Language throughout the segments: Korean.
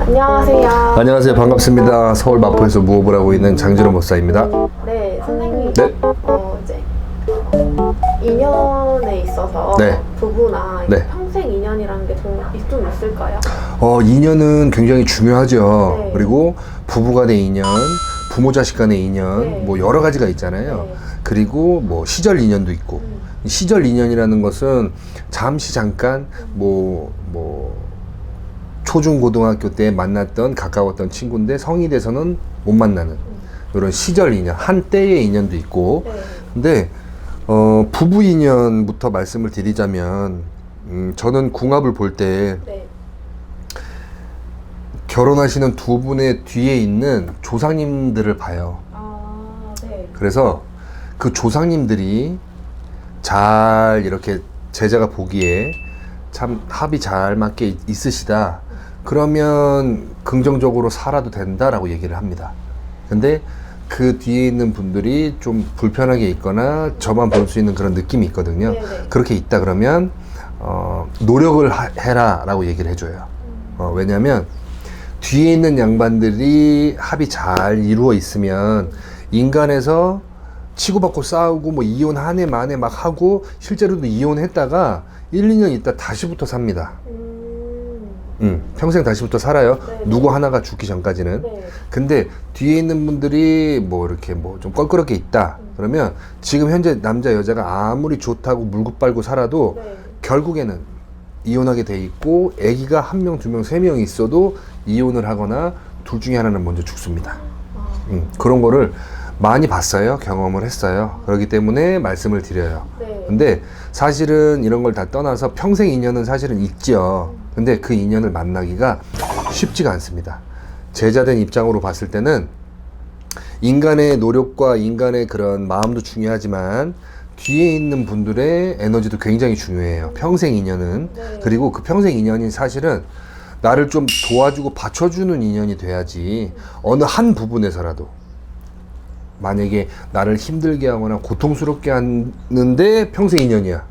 안녕하세요. 안녕하세요. 반갑습니다. 서울 마포에서 무업을 하고 있는 장진호 목사입니다. 네, 선생님. 네. 어, 이제 인연에 있어서 네. 부부나 이제 네. 평생 인연이라는 게좀 있을까요? 어, 인연은 굉장히 중요하죠. 네. 그리고 부부 간의 인연, 부모 자식 간의 인연, 네. 뭐 여러 가지가 있잖아요. 네. 그리고 뭐 시절 인연도 있고. 음. 이 시절 인연이라는 것은 잠시 잠깐 뭐, 뭐, 초중 고등학교 때 만났던 가까웠던 친구인데 성이 돼서는 못 만나는 이런 시절 인연, 한때의 인연도 있고. 네. 근데 어, 부부 인연부터 말씀을 드리자면 음, 저는 궁합을 볼때 네. 결혼하시는 두 분의 뒤에 있는 조상님들을 봐요. 아, 네. 그래서 그 조상님들이 잘 이렇게 제자가 보기에 참 합이 잘 맞게 있- 있으시다. 그러면 긍정적으로 살아도 된다라고 얘기를 합니다. 근데 그 뒤에 있는 분들이 좀 불편하게 있거나 저만 볼 수 있는 그런 느낌이 있거든요. 네네. 그렇게 있다 그러면 어, 노력을 하- 해라라고 얘기를 해줘요. 어, 왜냐하면 뒤에 있는 양반들이 합이 잘 이루어 있으면 인간에서 치고받고 싸우고 뭐 이혼 한 해 만에 막 하고 실제로도 이혼했다가 1, 2년 있다 다시부터 삽니다. 음, 음, 평생 다시부터 살아요. 네. 누구 하나가 죽기 전까지는. 네. 근데 뒤에 있는 분들이 뭐 이렇게 뭐 좀 껄끄럽게 있다. 그러면 지금 현재 남자 여자가 아무리 좋다고 물고 빨고 살아도 네. 결국에는 이혼하게 돼 있고 아기가 한 명, 두 명, 세 명 있어도 이혼을 하거나 둘 중에 하나는 먼저 죽습니다. 아, 음, 그런 거를 많이 봤어요. 경험을 했어요. 그렇기 때문에 말씀을 드려요. 네. 근데 사실은 이런 걸 다 떠나서 평생 인연은 사실은 있죠. 근데 그 인연을 만나기가 쉽지가 않습니다. 제자된 입장으로 봤을 때는 인간의 노력과 인간의 그런 마음도 중요하지만 뒤에 있는 분들의 에너지도 굉장히 중요해요. 평생 인연은. 네. 그리고 그 평생 인연이 사실은 나를 좀 도와주고 받쳐주는 인연이 돼야지 어느 한 부분에서라도 만약에 나를 힘들게 하거나 고통스럽게 하는데 평생 인연이야.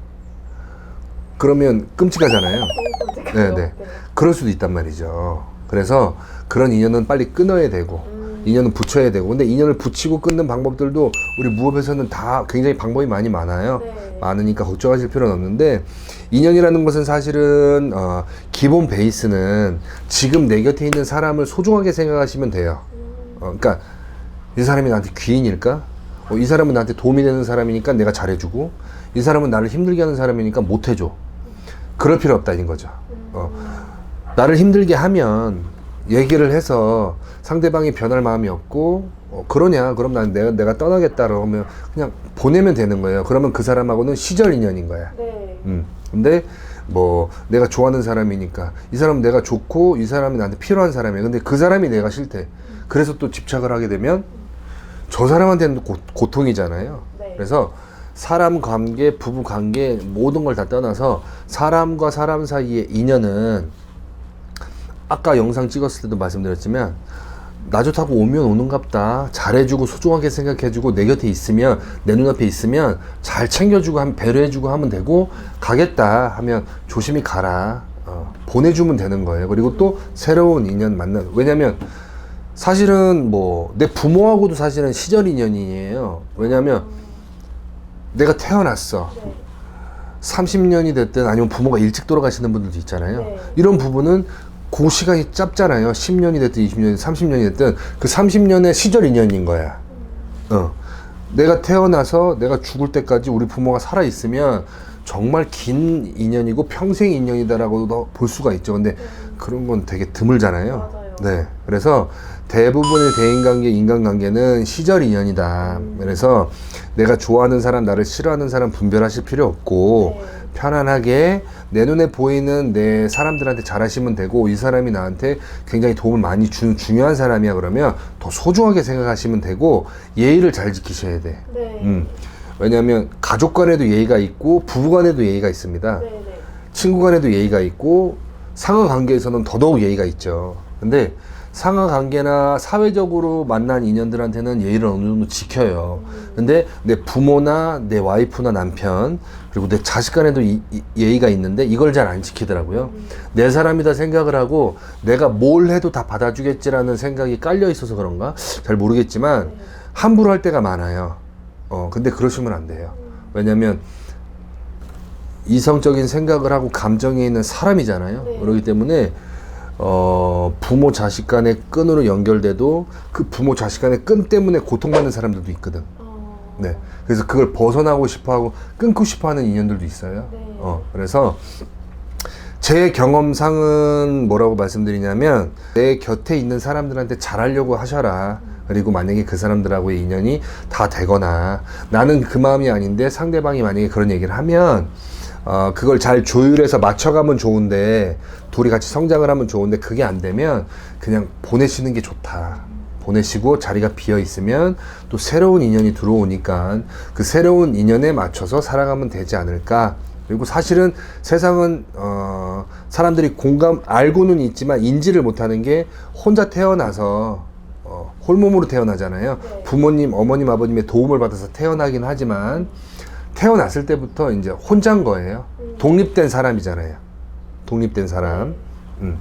그러면 끔찍하잖아요. 끔찍해요. 네, 네. 그럴 수도 있단 말이죠. 그래서 그런 인연은 빨리 끊어야 되고 음, 인연은 붙여야 되고 근데 인연을 붙이고 끊는 방법들도 우리 무업에서는 다 굉장히 방법이 많이 많아요. 네. 많으니까 걱정하실 필요는 없는데 인연이라는 것은 사실은 어, 기본 베이스는 지금 내 곁에 있는 사람을 소중하게 생각하시면 돼요. 어, 그러니까 이 사람이 나한테 귀인일까? 어, 이 사람은 나한테 도움이 되는 사람이니까 내가 잘해주고 이 사람은 나를 힘들게 하는 사람이니까 못해줘. 그럴 필요 없다는 거죠. 어, 나를 힘들게 하면 얘기를 해서 상대방이 변할 마음이 없고 어, 그러냐 그럼 난 내가 내가 떠나겠다라고 하면 그냥 보내면 되는 거예요. 그러면 그 사람하고는 시절 인연인 거야. 네. 음. 근데 뭐 내가 좋아하는 사람이니까 이 사람은 내가 좋고 이 사람이 나한테 필요한 사람이야. 근데 그 사람이 내가 싫대. 그래서 또 집착을 하게 되면 저 사람한테는 고, 고통이잖아요. 네. 그래서 사람 관계, 부부 관계 모든 걸 다 떠나서 사람과 사람 사이의 인연은 아까 영상 찍었을 때도 말씀드렸지만 나 좋다고 오면 오는갑다. 잘해주고 소중하게 생각해주고 내 곁에 있으면 내 눈앞에 있으면 잘 챙겨주고 배려해주고 하면 되고 가겠다 하면 조심히 가라. 어, 보내주면 되는 거예요. 그리고 또 새로운 인연 만나 왜냐면 사실은 뭐 내 부모하고도 사실은 시절 인연이에요. 왜냐면 내가 태어났어 네. 30년이 됐든 아니면 부모가 일찍 돌아가시는 분들도 있잖아요. 네. 이런 부분은 그 시간이 짧잖아요. 10년이 됐든 20년이 됐든 30년이 됐든 그 30년의 시절 인연인 거야. 어. 내가 태어나서 내가 죽을 때까지 우리 부모가 살아 있으면 정말 긴 인연이고 평생 인연이다라고도 볼 수가 있죠. 근데 그런 건 되게 드물잖아요. 네. 그래서 대부분의 대인관계, 인간관계는 시절 인연이다. 그래서 내가 좋아하는 사람, 나를 싫어하는 사람 분별하실 필요 없고 네. 편안하게 내 눈에 보이는 내 사람들한테 잘하시면 되고 이 사람이 나한테 굉장히 도움을 많이 주는 중요한 사람이야 그러면 더 소중하게 생각하시면 되고 예의를 잘 지키셔야 돼. 네. 음. 왜냐하면 가족 간에도 예의가 있고 부부 간에도 예의가 있습니다. 네. 네. 친구 간에도 예의가 있고 상하 관계에서는 더더욱 예의가 있죠. 근데 상하 관계나 사회적으로 만난 인연들한테는 예의를 어느 정도 지켜요. 근데 내 부모나 내 와이프나 남편 그리고 내 자식 간에도 이- 이- 예의가 있는데 이걸 잘 안 지키더라고요. 내 사람이다 생각을 하고 내가 뭘 해도 다 받아주겠지라는 생각이 깔려 있어서 그런가 잘 모르겠지만 함부로 할 때가 많아요. 어 근데 그러시면 안 돼요. 왜냐면 이성적인 생각을 하고 감정에 있는 사람이잖아요. 네. 그렇기 때문에 어, 부모 자식 간의 끈으로 연결돼도 그 부모 자식 간의 끈 때문에 고통받는 사람들도 있거든. 어, 네. 그래서 그걸 벗어나고 싶어 하고 끊고 싶어 하는 인연들도 있어요. 네. 어, 그래서 제 경험상은 뭐라고 말씀드리냐면 내 곁에 있는 사람들한테 잘하려고 하셔라. 그리고 만약에 그 사람들하고의 인연이 다 되거나 나는 그 마음이 아닌데 상대방이 만약에 그런 얘기를 하면 어, 그걸 잘 조율해서 맞춰가면 좋은데 둘이 같이 성장을 하면 좋은데 그게 안 되면 그냥 보내시는 게 좋다. 보내시고 자리가 비어 있으면 또 새로운 인연이 들어오니까 그 새로운 인연에 맞춰서 살아가면 되지 않을까. 그리고 사실은 세상은 어, 사람들이 공감 알고는 있지만 인지를 못하는 게 혼자 태어나서 어, 홀몸으로 태어나잖아요. 네. 부모님, 어머님, 아버님의 도움을 받아서 태어나긴 하지만 태어났을 때부터 이제 혼자인 거예요. 음. 독립된 사람이잖아요. 독립된 사람. 음.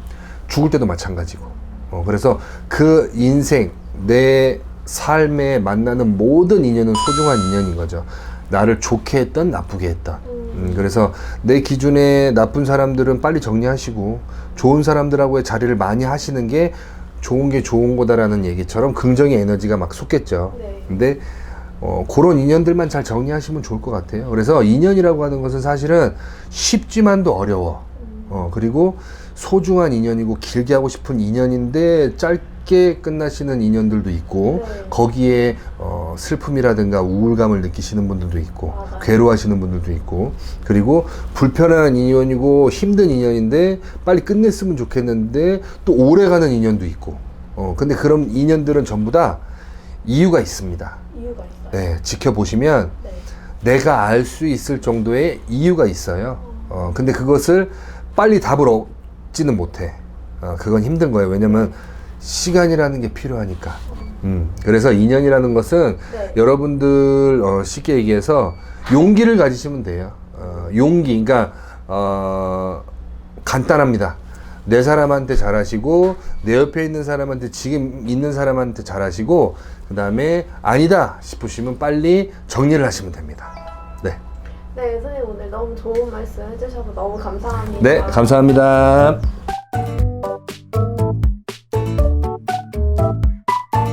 죽을 때도 마찬가지고. 어, 그래서 그 인생, 내 삶에 만나는 모든 인연은 소중한 인연인 거죠. 나를 좋게 했던, 나쁘게 했던. 음, 그래서 내 기준에 나쁜 사람들은 빨리 정리하시고 좋은 사람들하고의 자리를 많이 하시는 게 좋은 게 좋은 거다라는 얘기처럼 긍정의 에너지가 막 솟겠죠. 네. 근데 어, 그런 인연들만 잘 정리하시면 좋을 것 같아요. 그래서 인연이라고 하는 것은 사실은 쉽지만도 어려워. 어, 그리고 소중한 인연이고 길게 하고 싶은 인연인데 짧게 끝나시는 인연들도 있고 네. 거기에 어, 슬픔이라든가 우울감을 느끼시는 분들도 있고 맞아요. 괴로워하시는 분들도 있고 그리고 불편한 인연이고 힘든 인연인데 빨리 끝냈으면 좋겠는데 또 오래가는 인연도 있고 어, 근데 그런 인연들은 전부 다 이유가 있습니다. 이유가 있어요. 네, 지켜보시면 네. 내가 알 수 있을 정도의 이유가 있어요. 어, 근데 그것을 빨리 답을 얻지는 못해. 어, 그건 힘든 거예요. 왜냐면 시간이라는 게 필요하니까. 음, 그래서 인연이라는 것은 네. 여러분들 어, 쉽게 얘기해서 용기를 가지시면 돼요. 어, 용기, 그러니까 어, 간단합니다. 내 사람한테 잘하시고 내 옆에 있는 사람한테 지금 있는 사람한테 잘하시고 그 다음에 아니다 싶으시면 빨리 정리를 하시면 됩니다. 네, 네, 선생님 오늘 너무 좋은 말씀 해주셔서 너무 감사합니다. 네 감사합니다.